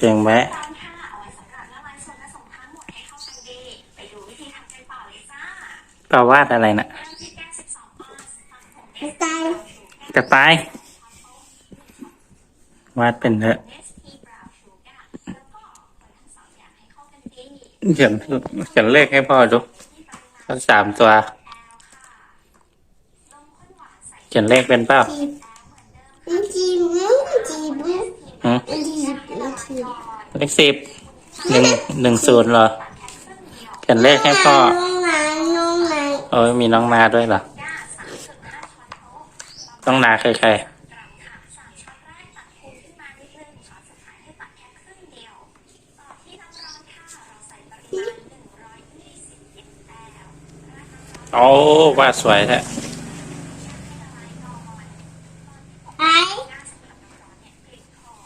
ก่งไหมเอาไว้สำหรับละลายส่วนผสมทั้งหมดให้เข้ากันดีไปดูวิธีทำกันต่อเลยจ้าก็วาดอะไรนะเริ่มที่แก้ว12ออนซ์ฟังผงไม่ตายกระต่ายวาดเป็นเถอะเขียนเขียนเลขให้พ่อดูสักสามตัว เขียนเลขเป็นเปล่าจีบจีบจีบ หืมจีบจีบเลขสิบหนึ่งหนึ่งศูนย์เหรอเขียนเลขให้พ่อน้องนายน้องนายโอ้ยมีน้องนาด้วยเหรอก้าสามจุดห้าช้อนโต๊ะน้องนาคือใครกรัมค่ะสามช้อนแรกตัดคูณขึ้นมานิดนึงช้อนสุดท้ายให้ตัดแค่ครึ่งเดียวต่อที่น้ำร้อนค่ะเราใส่ปริมาณหนึ่งร้อยยี่สิบมลราดน้ำร้อนโอ้วาดสวยแท้